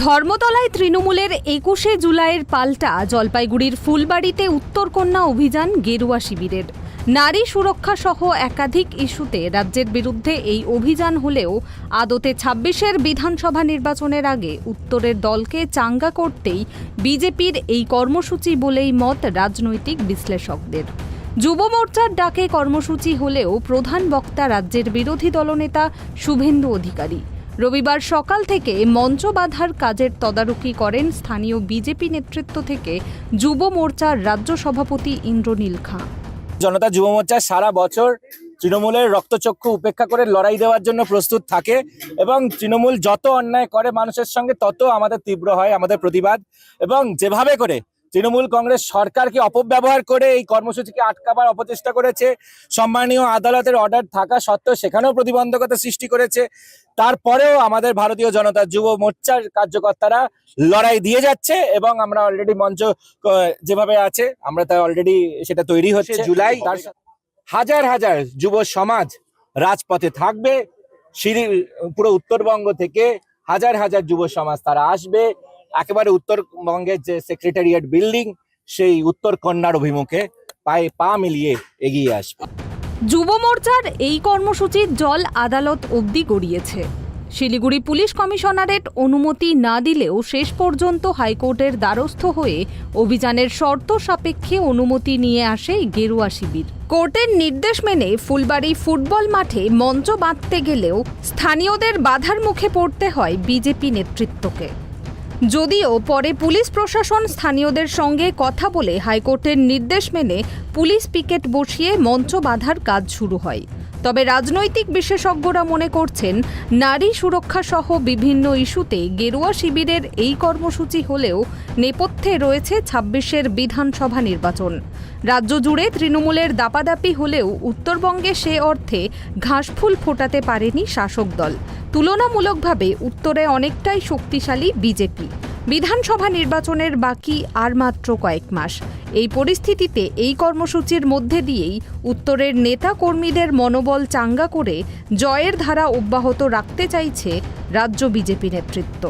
ধর্মতলায় তৃণমূলের একুশে জুলাইয়ের পাল্টা জলপাইগুড়ির ফুলবাড়িতে উত্তরকন্যা অভিযান গেরুয়া শিবিরের। নারী সুরক্ষা সহ একাধিক ইস্যুতে রাজ্যের বিরুদ্ধে এই অভিযান হলেও আদতে ছাব্বিশের বিধানসভা নির্বাচনের আগে উত্তরের দলকে চাঙ্গা করতেই বিজেপির এই কর্মসূচি বলেই মত রাজনৈতিক বিশ্লেষকদের। যুব মোর্চার ডাকে কর্মসূচি হলেও প্রধান বক্তা রাজ্যের বিরোধী দলনেতা শুভেন্দু অধিকারী। রবিবার সকাল থেকে মঞ্চ বাঁধার কাজের তদারকি করেন স্থানীয় বিজেপি নেতৃত্ব থেকে যুব মোর্চার রাজ্য সভাপতি ইন্দ্রনীল খাঁ। জনতা যুব মোর্চা সারা বছর তৃণমূলের রক্তচক্ষু উপেক্ষা করে লড়াই দেওয়ার জন্য প্রস্তুত থাকে এবং তৃণমূল যত অন্যায় করে মানুষের সঙ্গে তত আমাদের তীব্র হয়, আমাদের প্রতিবাদ এবং যেভাবে করে তৃণমূল কংগ্রেস সরকারকে অপব্যবহার করে এই কর্মসূচিকে আটকাবার অপচেষ্টা করেছে। সম্মানীয় আদালতের অর্ডার থাকা সত্ত্বেও সেখানেও প্রতিবন্ধকতা সৃষ্টি করেছে। তারপরেও আমাদের ভারতীয় জনতা যুব মোর্চার কার্যকর্তারা লড়াই দিয়ে যাচ্ছে এবং আমরা অলরেডি মঞ্চ যেভাবে আছে আমরা তা অলরেডি সেটা তৈরি হচ্ছে জুলাই। তার হাজার হাজার যুব সমাজ রাজপথে থাকবে। সিঁড়ি পুরো উত্তরবঙ্গ থেকে হাজার হাজার যুব সমাজ তারা আসবে। একেবারে উত্তরবঙ্গের যে সেক্রেটারিয়েট বিল্ডিং সেই উত্তর কন্যার অভিমুখে পায়ে পা মিলিয়ে এগিয়ে আসবে। যুব মোর্চার এই কর্মসূচির জল আদালত অবধি গড়িয়েছে। শিলিগুড়ি পুলিশ কমিশনারেট অনুমতি না দিলেও শেষ পর্যন্ত হাইকোর্টের দ্বারস্থ হয়ে অভিযানের শর্ত সাপেক্ষে অনুমতি নিয়ে আসে গেরুয়া শিবির। কোর্টের নির্দেশ মেনে ফুলবাড়ি ফুটবল মাঠে মঞ্চ বাঁধতে গেলেও স্থানীয়দের বাধার মুখে পড়তে হয় বিজেপি নেতৃত্বকে। যদিও পরে পুলিশ প্রশাসন স্থানীয়দের সঙ্গে কথা বলে হাইকোর্টের নির্দেশ মেনে পুলিশ পিকেট বসিয়ে মঞ্চ বাঁধার কাজ শুরু হয়। তবে রাজনৈতিক বিশেষজ্ঞরা মনে করছেন, নারী সুরক্ষা সহ বিভিন্ন ইস্যুতে গেরুয়া শিবিরের এই কর্মসূচি হলেও নেপথ্যে রয়েছে ছাব্বিশের বিধানসভা নির্বাচন। রাজ্য জুড়ে তৃণমূলের দাপাদাপি হলেও উত্তরবঙ্গে সে অর্থে ঘাসফুল ফোটাতে পারেনি শাসক দল। তুলনামূলকভাবে উত্তরে অনেকটাই শক্তিশালী বিজেপি। বিধানসভা নির্বাচনের বাকি আর মাত্র কয়েক মাস। এই পরিস্থিতিতে এই কর্মসূচির মধ্যে দিয়েই উত্তরের নেতা কর্মীদের মনোবল চাঙ্গা করে জয়ের ধারা অব্যাহত রাখতে চাইছে রাজ্য বিজেপি নেতৃত্ব।